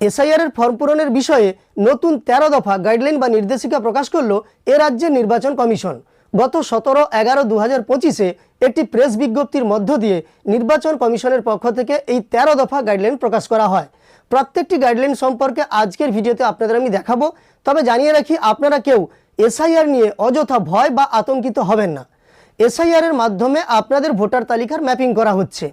SIR এর form পূরণের বিষয়ে নতুন তেরো দফা গাইডলাইন বা নির্দেশিকা প্রকাশ করল এ রাজ্যের নির্বাচন কমিশন। গত সতেরো এগারো দু হাজার পঁচিশে একটি প্রেস বিজ্ঞপ্তির মধ্য দিয়ে নির্বাচন কমিশনের পক্ষ থেকে এই তেরো দফা গাইডলাইন প্রকাশ করা হয়। প্রত্যেকটি গাইডলাইন সম্পর্কে আজকের ভিডিওতে আপনাদের আমি দেখাবো, তবে জানিয়ে রাখি আপনারা কেউ এসআইআর নিয়ে অযথা ভয় বা আতঙ্কিত হবেন না। এসআইআর এর মাধ্যমে আপনাদের ভোটার তালিকার ম্যাপিং করা হচ্ছে।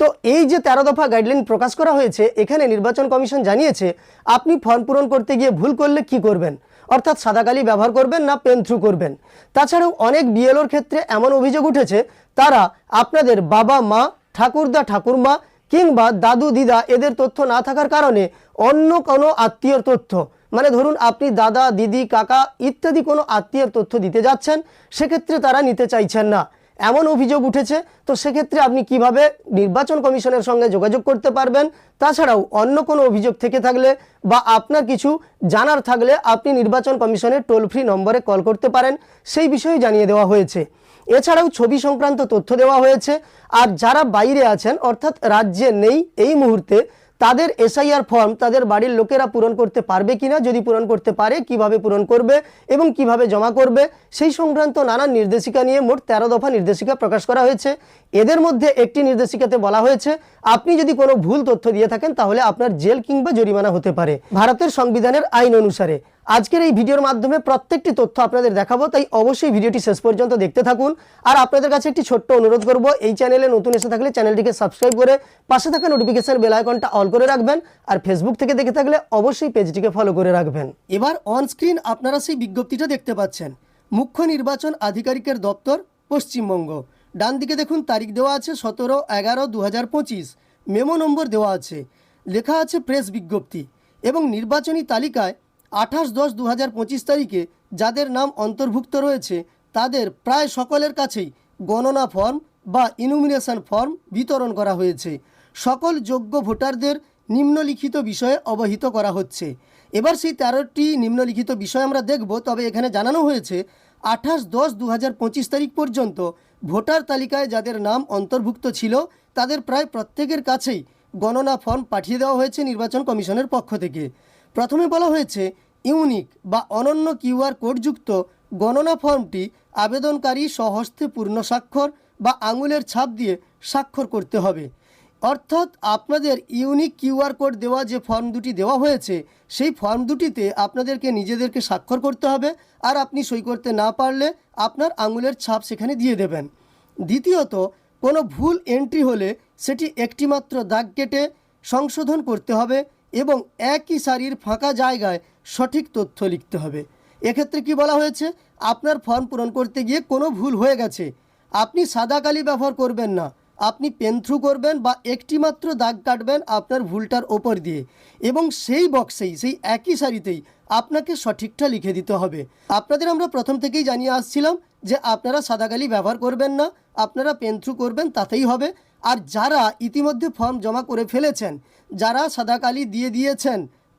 তো এই যে তেরো দফা গাইডলাইন প্রকাশ করা হয়েছে, এখানে নির্বাচন কমিশন জানিয়েছে, আপনি ফর্ম পূরণ করতে গিয়ে ভুল করলে কি করবেন? অর্থাৎ সাদা কালি ব্যবহার করবেন না পেন থ্রু করবেন। তাছাড়াও অনেক বিএলওর ক্ষেত্রে এমন অভিযোগ উঠেছে, তারা আপনাদের বাবা মা, ঠাকুরদা ঠাকুরমা কিংবা দাদু দিদা এদের তথ্য না থাকার কারণে অন্য কোনো আত্মীয়র তথ্য মানে ধরুন আপনি দাদা, দিদি, কাকা ইত্যাদি কোনো আত্মীয়ের তথ্য দিতে যাচ্ছেন, সেক্ষেত্রে তারা নিতে চাইছেন না। এমন অভিযোগ উঠেছে, তো সেক্ষেত্রে আপনি কীভাবে নির্বাচন কমিশনের সঙ্গে যোগাযোগ করতে পারবেন? তাছাড়াও অন্য কোনো অভিযোগ থেকে থাকলে বা আপনার কিছু জানার থাকলে আপনি নির্বাচন কমিশনের টোল ফ্রি নম্বরে কল করতে পারেন, সেই বিষয়ে জানিয়ে দেওয়া হয়েছে। এছাড়াও ছবি সংক্রান্ত তথ্য দেওয়া হয়েছে, আর যারা বাইরে আছেন, অর্থাৎ রাজ্যে নেই এই মুহূর্তে তাদের এসআইআর ফর্ম তাদের বাড়ির লোকেরা পূরণ করতে পারবে কিনা, যদি পূরণ করতে পারে, কীভাবে পূরণ করবে এবং কীভাবে জমা করবে, সেই সংক্রান্ত নানান নির্দেশিকা নিয়ে মোট তেরো দফা নির্দেশিকা প্রকাশ করা হয়েছে। এদের মধ্যে একটি নির্দেশিকাতে বলা হয়েছে, আপনি যদি কোনো ভুল তথ্য দিয়ে থাকেন, তাহলে আপনার জেল কিংবা জরিমানা হতে পারে। ভারতের সংবিধানের আইন অনুসারে আজকের এই ভিডিওর মাধ্যমে প্রত্যেকটি তথ্য আপনাদের দেখাবো, তাই অবশ্যই ভিডিওটি শেষ পর্যন্ত দেখতে থাকুন। আর আপনাদের কাছে একটি ছোট্ট অনুরোধ করব, এই চ্যানেলে নতুন এসে থাকলে চ্যানেলটিকে সাবস্ক্রাইব করে পাশে থাকা নোটিফিকেশন বেল আইকনটা অল করে রাখবেন, আর ফেসবুক থেকে দেখে থাকলে অবশ্যই পেজটিকে ফলো করে রাখবেন। এবার অন স্ক্রিন আপনারা সেই বিজ্ঞপ্তিটা দেখতে পাচ্ছেন। মুখ্য নির্বাচন আধিকারিকের দপ্তর, পশ্চিমবঙ্গ। ডান দিকে দেখুন, তারিখ দেওয়া আছে সতেরো এগারো দু মেমো নম্বর দেওয়া আছে। লেখা আছে প্রেস বিজ্ঞপ্তি। এবং নির্বাচনী তালিকায় আঠাশ দশ দু পঁচিশ তারিখে যাদের নাম অন্তর্ভুক্ত রয়েছে, তাদের প্রায় সকলের কাছেই গণনা ফর্ম বা ইনুমিনেশন ফর্ম বিতরণ করা হয়েছে। সকল যোগ্য ভোটারদের নিম্নলিখিত বিষয়ে অবহিত করা হচ্ছে। এবার সেই তেরোটি নিম্নলিখিত বিষয় আমরা দেখব, তবে এখানে জানানো হয়েছে, আঠাশ দশ দু পঁচিশ তারিখ পর্যন্ত ভোটার তালিকায় যাদের নাম অন্তর্ভুক্ত ছিল, তাদের প্রায় প্রত্যেকের কাছেই গণনা ফর্ম পাঠিয়ে দেওয়া হয়েছে নির্বাচন কমিশনের পক্ষ থেকে। প্রথমে বলা হয়েছে ইউনিক বা অনন্য কিউআর কোডযুক্ত গণনা ফর্মটি আবেদনকারী স্বহস্তে পূর্ণ স্বাক্ষর বা আঙুলের ছাপ দিয়ে স্বাক্ষর করতে হবে। অর্থাৎ আপনাদের ইউনিক কিউআর কোড দেওয়া যে ফর্ম দুটি দেওয়া হয়েছে, সেই ফর্ম দুটিতে আপনাদেরকে নিজেদেরকে স্বাক্ষর করতে হবে আর আপনি সই করতে না পারলে আপনার আঙুলের ছাপ সেখানে দিয়ে দেবেন। দ্বিতীয়ত, কোনো ভুল এন্ট্রি হলে সেটি একটিমাত্র দাগ কেটে সংশোধন করতে হবে এবং একই সারির ফাঁকা জায়গায় সঠিক তথ্য লিখতে হবে। এক্ষেত্রে কি বলা হয়েছে? আপনার ফর্ম পূরণ করতে গিয়ে কোনো ভুল হয়ে গেছে। আপনি সাদা কালি ব্যবহার করবেন না। আপনি পেন থ্রু করবেন বা একটি মাত্র দাগ কাটবেন আপনার ভুলটার ওপর দিয়ে। এবং সেই বক্সেই, সেই একই সারিতেই আপনাকে সঠিকটা লিখে দিতে হবে। আপনাদের আমরা প্রথম থেকেই জানিয়ে আসছিলাম যে আপনারা সাদা কালি ব্যবহার করবেন না, আপনারা পেন থ্রু করবেন, তাতেই হবে। আর যারা ইতিমধ্যে ফর্ম জমা করে ফেলেছেন, যারা সাদা কালি দিয়ে দিয়েছেন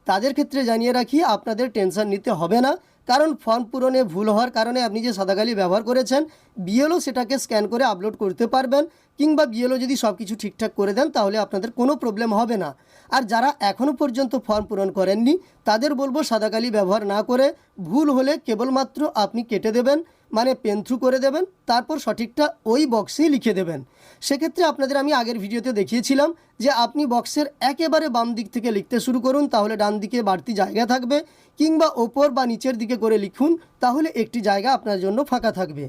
তাদের ক্ষেত্রে জানিয়ে রাখি, আপনাদের টেনশন নিতে হবে না। কারণ ফর্ম পূরণে ভুল হওয়ার কারণে আপনি যে সাদাগালি ব্যবহার করেছেন বিএলও সেটাকে স্ক্যান করে আপলোড করতে পারবেন। কিংবা বিএলও যদি সব কিছু ঠিকঠাক করে দেন, তাহলে আপনাদের কোনো প্রবলেম হবে না। আর যারা এখনও পর্যন্ত ফর্ম পূরণ করেননি, তাদের বলব সাদাকালি ব্যবহার না করে ভুল হলে কেবলমাত্র আপনি কেটে দেবেন মানে পেন থ্রু করে দেবেন, তারপর সঠিকটা ওই বক্সেই লিখে দেবেন। সেক্ষেত্রে আপনাদের আমি আগের ভিডিওতে দেখিয়েছিলাম যে আপনি বক্সের একেবারে বাম দিক থেকে লিখতে শুরু করুন, তাহলে ডান দিকে বাড়তি জায়গা থাকবে, কিংবা ওপর বা নিচের দিকে করে লিখুন, তাহলে একটি জায়গা আপনার জন্য ফাঁকা থাকবে।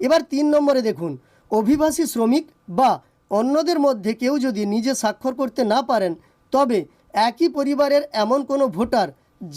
এবার তিন নম্বরে দেখুন অভিবাসী শ্রমিক বা অন্যদের মধ্যে কেউ যদি নিজে স্বাক্ষর করতে না পারেন, তবে একই পরিবারের এমন কোনো ভোটার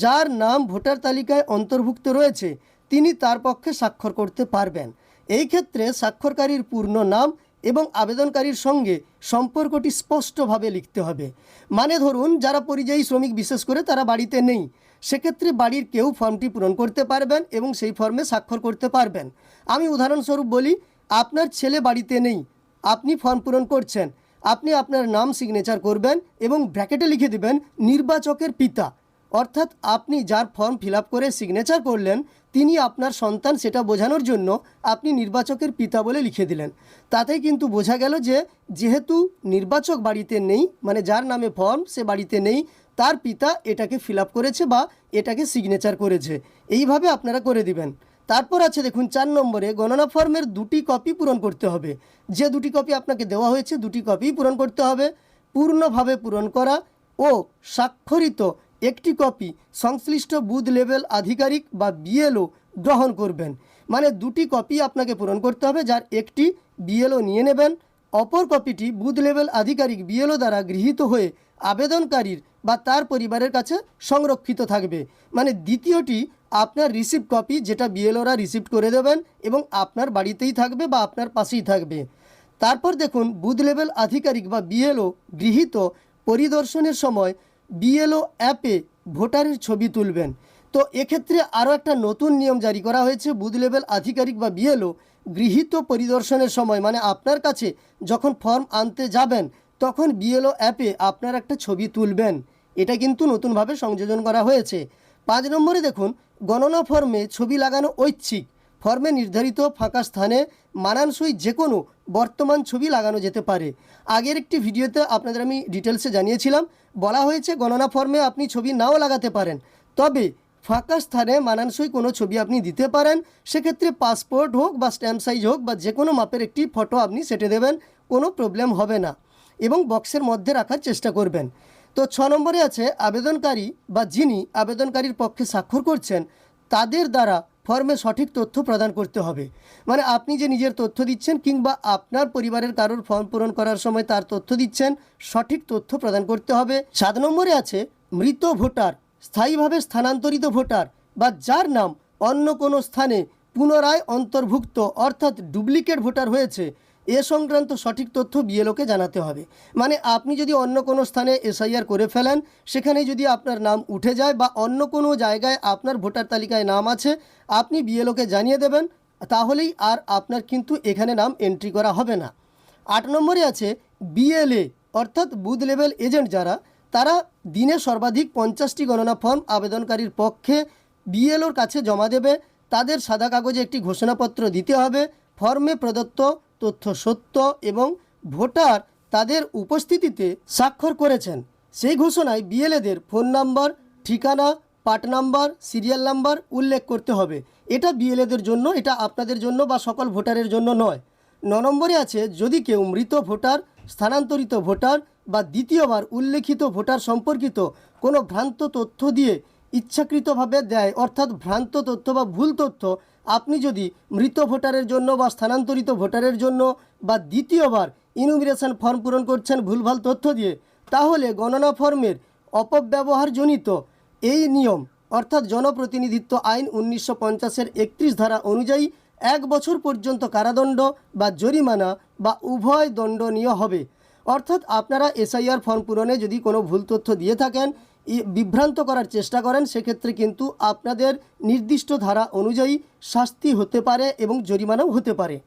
যার নাম ভোটার তালিকায় অন্তর্ভুক্ত রয়েছে, তিনি তার পক্ষে স্বাক্ষর করতে পারবেন। এই ক্ষেত্রে স্বাক্ষরকারীর পূর্ণ নাম এবং আবেদনকারীর সঙ্গে সম্পর্কটি স্পষ্টভাবে লিখতে হবে। মানে ধরুন, যারা পরিযায়ী শ্রমিক বিশেষ করে তারা বাড়িতে নেই, সেক্ষেত্রে বাড়ির কেউ ফর্মটি পূরণ করতে পারবেন এবং সেই ফর্মে স্বাক্ষর করতে পারবেন। আমি উদাহরণস্বরূপ বলি আপনার ছেলে বাড়িতে নেই, আপনি ফর্ম পূরণ করছেন, আপনি আপনার নাম সিগনেচার করবেন এবং ব্র্যাকেটে লিখে দেবেন নির্বাচকের পিতা। অর্থাৎ আপনি যার ফর্ম ফিল করে সিগনেচার করলেন, তিনি আপনার সন্তান সেটা বোঝানোর জন্য আপনি নির্বাচকের পিতা বলে লিখে দিলেন। তাতেই কিন্তু বোঝা গেল যে, যেহেতু নির্বাচক বাড়িতে নেই মানে যার নামে ফর্ম সে বাড়িতে নেই, তার পিতা এটাকে ফিল করেছে বা এটাকে সিগনেচার করেছে। এইভাবে আপনারা করে দিবেন। তারপর আছে দেখুন, চার নম্বরে গণনা ফর্মের দুটি কপি পূরণ করতে হবে। যে দুটি কপি আপনাকে দেওয়া হয়েছে, দুটি কপি পূরণ করতে হবে। পূর্ণভাবে পূরণ করা ও স্বাক্ষরিত একটি কপি সংশ্লিষ্ট বুথ লেভেল আধিকারিক বা বিএলও গ্রহণ করবেন। মানে দুটি কপি আপনাকে পূরণ করতে হবে, যার একটি বিএলও নিয়ে নেবেন। অপর কপিটি বুথ লেভেল আধিকারিক বিএলও দ্বারা গৃহীত হয়ে আবেদনকারীর বা তার পরিবারের কাছে সংরক্ষিত থাকবে। মানে দ্বিতীয়টি, আপনার রিসিভ কপি যেটা বিএলওরা রিসিভ করে দেবেন এবং আপনার বাড়িতেই থাকবে বা আপনার পাশেই থাকবে। তারপর দেখুন বুথ লেভেল আধিকারিক বা বিএলও গৃহীত পরিদর্শনের সময় বিএলও অ্যাপে ভোটারের ছবি তুলবেন। তো এক্ষেত্রে আরও একটা নতুন নিয়ম জারি করা হয়েছে। বুথ লেভেল আধিকারিক বা বিএলও গৃহীত পরিদর্শনের সময় মানে আপনার কাছে যখন ফর্ম আনতে যাবেন তখন বিএলও অ্যাপে আপনার একটা ছবি তুলবেন। এটা কিন্তু নতুনভাবে সংযোজন করা হয়েছে। পাঁচ নম্বরে দেখুন, গণনা ফর্মে ছবি লাগানো ঐচ্ছিক। ফর্মে নির্ধারিত ফাঁকা স্থানে মানানসই যে কোনো বর্তমান ছবি লাগানো যেতে পারে। আগের একটি ভিডিওতে আপনাদের আমি ডিটেলসে জানিয়েছিলাম, বলা হয়েছে গণনা ফর্মে আপনি ছবি নাও লাগাতে পারেন। তবে ফাঁকা স্থানে মানানসই কোনো ছবি আপনি দিতে পারেন, সেক্ষেত্রে পাসপোর্ট হোক বা স্ট্যাম্প সাইজ হোক বা যে কোনো মাপের একটি ফটো আপনি সেটে দেবেন, কোনো প্রবলেম হবে না। এবং বক্সের মধ্যে রাখার চেষ্টা করবেন। তো ছ নম্বরে আছে, আবেদনকারী বা যিনি আবেদনকারীর পক্ষে স্বাক্ষর করছেন, তাদের দ্বারা ফর্মে সঠিক তথ্য প্রদান করতে হবে। মানে আপনি যে নিজের তথ্য দিচ্ছেন কিংবা আপনার পরিবারের কারোর ফর্ম পূরণ করার সময় তার তথ্য দিচ্ছেন, সঠিক তথ্য প্রদান করতে হবে। সাত নম্বরে আছে, মৃত ভোটার, স্থায়ীভাবে স্থানান্তরিত ভোটার বা যার নাম অন্য কোনো স্থানে পুনরায় অন্তর্ভুক্ত অর্থাৎ ডুপ্লিকেট ভোটার হয়েছে এ সংক্রান্ত সঠিক তথ্য বিএলওকে জানাতে হবে। মানে আপনি যদি অন্য কোনো স্থানে এসআইআর করে ফেলেন, সেখানে যদি আপনার নাম উঠে যায় বা অন্য কোনো জায়গায় আপনার ভোটার তালিকায় নাম আছে, আপনি বিএলওকে জানিয়ে দেবেন, তাহলেই আর আপনার কিন্তু এখানে নাম এন্ট্রি করা হবে না। আট নম্বরে আছে, বিএলএ, অর্থাৎ বুথ লেভেল এজেন্ট যারা, তারা দিনে সর্বাধিক পঞ্চাশটি গণনা ফর্ম আবেদনকারীর পক্ষে বিএলওর কাছে জমা দেবে। তাদের সাদা কাগজে একটি ঘোষণাপত্র দিতে হবে। ফর্মে প্রদত্ত তথ্য সত্য এবং ভোটার তাদের উপস্থিতিতে স্বাক্ষর করেছেন। সেই ঘোষণায় বিএলএদের ফোন নাম্বার, ঠিকানা, পার্ট নাম্বার, সিরিয়াল নাম্বার উল্লেখ করতে হবে। এটা বিএলএদের জন্য, এটা আপনাদের জন্য বা সকল ভোটারের জন্য নয়। ন নম্বরে আছে, যদি কেউ মৃত ভোটার, স্থানান্তরিত ভোটার বা দ্বিতীয়বার উল্লেখিত ভোটার সম্পর্কিত কোনো ভ্রান্ত তথ্য দিয়ে ইচ্ছাকৃতভাবে দেয়, অর্থাৎ ভ্রান্ত তথ্য বা ভুল তথ্য আপনি যদি মৃত ভোটারের জন্য বা স্থানান্তরিত ভোটারের জন্য বা দ্বিতীয়বার ইনুমিরেশন ফর্ম পূরণ করছেন ভুলভাল তথ্য দিয়ে, তাহলে গণনা ফর্মের অপব্যবহারজনিত এই নিয়ম, অর্থাৎ জনপ্রতিনিধিত্ব আইন উনিশশো পঞ্চাশের একত্রিশ ধারা অনুযায়ী এক বছর পর্যন্ত কারাদণ্ড বা জরিমানা বা উভয় দণ্ডনীয় হবে। অর্থাৎ আপনারা এসআইআর ফর্ম পূরণে যদি কোনো ভুল তথ্য দিয়ে থাকেন বিভ্রান্ত করার চেষ্টা করেন, সেক্ষেত্রে কিন্তু আপনাদের নির্দিষ্ট ধারা অনুযায়ী শাস্তি হতে পারে এবং জরিমানাও হতে পারে।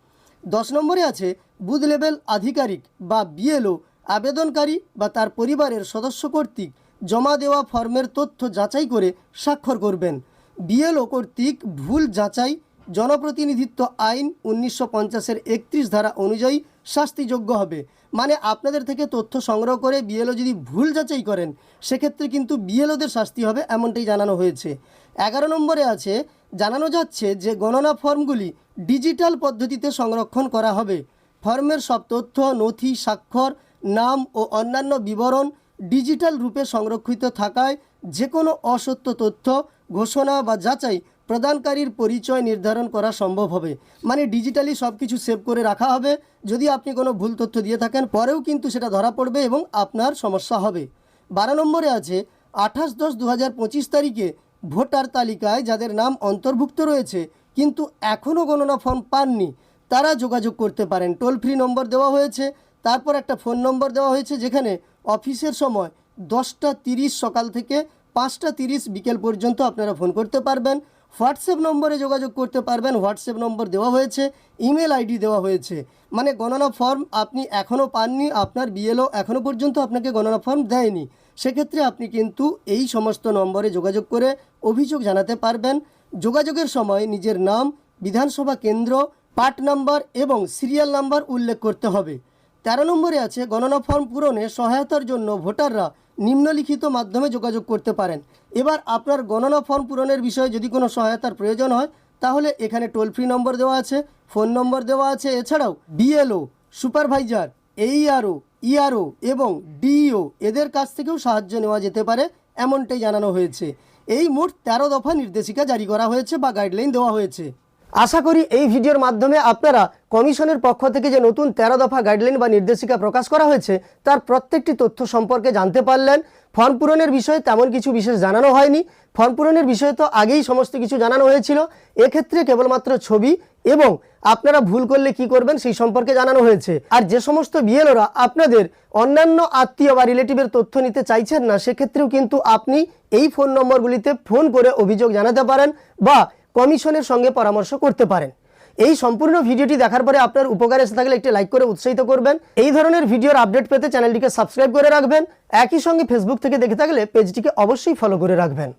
দশ নম্বরে আছে, বুথ লেভেল আধিকারিক বা বিএলও আবেদনকারী বা তার পরিবারের সদস্য কর্তৃক জমা দেওয়া ফর্মের তথ্য যাচাই করে স্বাক্ষর করবেন। বিএলও কর্তৃক ভুল যাচাই জনপ্রতিনিধিত্ব আইন উনিশশো পঞ্চাশের একত্রিশ ধারা অনুযায়ী শাস্তিযোগ্য হবে। মানে আপনাদের থেকে তথ্য সংগ্রহ করে বিএলও যদি ভুল যাচাই করেন, সেক্ষেত্রে কিন্তু বিএলওদের শাস্তি হবে এমনটাই জানানো হয়েছে। এগারো নম্বরে আছে, জানানো যাচ্ছে যে গণনা ফর্মগুলি ডিজিটাল পদ্ধতিতে সংরক্ষণ করা হবে। ফর্মের সব তথ্য, নথি, স্বাক্ষর, নাম ও অন্যান্য বিবরণ ডিজিটাল রূপে সংরক্ষিত থাকায় যে কোনো অসত্য তথ্য, ঘোষণা বা যাচাই প্রদানকারীর পরিচয় নির্ধারণ করা সম্ভব হবে। মানে ডিজিটালি সব কিছু সেভ করে রাখা হবে। যদি আপনি কোনো ভুল তথ্য দিয়ে থাকেন, পরেও কিন্তু সেটা ধরা পড়বে এবং আপনার সমস্যা হবে। বারো নম্বরে আছে, আঠাশ দশ দু পঁচিশ তারিখে ভোটার তালিকায় যাদের নাম অন্তর্ভুক্ত রয়েছে, কিন্তু এখনও গণনা ফর্ম পাননি, তারা যোগাযোগ করতে পারেন। টোল ফ্রি নম্বর দেওয়া হয়েছে, তারপর একটা ফোন নম্বর দেওয়া হয়েছে, যেখানে অফিসের সময় দশটা তিরিশ সকাল থেকে পাঁচটা তিরিশ বিকেল পর্যন্ত আপনারা ফোন করতে পারবেন। হোয়াটসঅ্যাপ নম্বরে যোগাযোগ করতে পারবেন। হোয়াটসঅ্যাপ নম্বর দেওয়া হয়েছে, ইমেল আইডি দেওয়া হয়েছে। মানে গণনা ফর্ম আপনি এখনও পাননি, আপনার বিএলও এখনও পর্যন্ত আপনাকে গণনা ফর্ম দেয়নি। সেক্ষেত্রে আপনি কিন্তু এই সমস্ত নম্বরে যোগাযোগ করে অভিযোগ জানাতে পারবেন। যোগাযোগের সময় নিজের নাম, বিধানসভা কেন্দ্র, পার্ট নাম্বার এবং সিরিয়াল নাম্বার উল্লেখ করতে হবে। তেরো নম্বরে আছে, গণনা ফর্ম পূরণে সহায়তার জন্য ভোটাররা নিম্নলিখিত মাধ্যমে যোগাযোগ করতে পারেন। এবার আপনার গণনা ফর্ম পূরণের বিষয়ে যদি কোনো সহায়তার প্রয়োজন হয়, তাহলে এখানে টোল ফ্রি নম্বর দেওয়া আছে ফোন নম্বর দেওয়া আছে, এছাড়াও বিএলও সুপারভাইজার এইআরও ইআরও এবং ডিইও এদের কাছ থেকেও সাহায্য নেওয়া যেতে পারে, এমনটাই জানানো হয়েছে। এই মোট তেরো দফা নির্দেশিকা জারি করা হয়েছে বা গাইডলাইন দেওয়া হয়েছে। আশা করি এই ভিডিওর মাধ্যমে আপনারা কমিশনের পক্ষ থেকে যে নতুন তেরো দফা গাইডলাইন বা নির্দেশিকা প্রকাশ করা হয়েছে, তার প্রত্যেকটি তথ্য সম্পর্কে জানতে পারলেন। ফর্ম পূরণের বিষয়ে তেমন কিছু বিশেষ জানানো হয়নি। ফর্ম পূরণের বিষয়ে তো আগেই সমস্ত কিছু জানানো হয়েছিল। এক্ষেত্রে কেবলমাত্র ছবি এবং আপনারা ভুল করলে কি করবেন সেই সম্পর্কে জানানো হয়েছে। আর যে সমস্ত বিএলওরা আপনাদের অন্যান্য আত্মীয় বা রিলেটিভের তথ্য নিতে চাইছেন না, সেক্ষেত্রেও কিন্তু আপনি এই ফোন নম্বরগুলিতে ফোন করে অভিযোগ জানাতে পারেন বা কমিশনের সঙ্গে পরামর্শ করতে পারেন। এই সম্পূর্ণ ভিডিওটি দেখার পরে আপনার উপকার এসে থাকলে একটি লাইক করে উৎসাহিত করবেন। এই ধরনের ভিডিওর আপডেট পেতে চ্যানেলটিকে সাবস্ক্রাইব করে রাখবেন। একই সঙ্গে ফেসবুক থেকে দেখে থাকলে পেজটিকে অবশ্যই ফলো করে রাখবেন।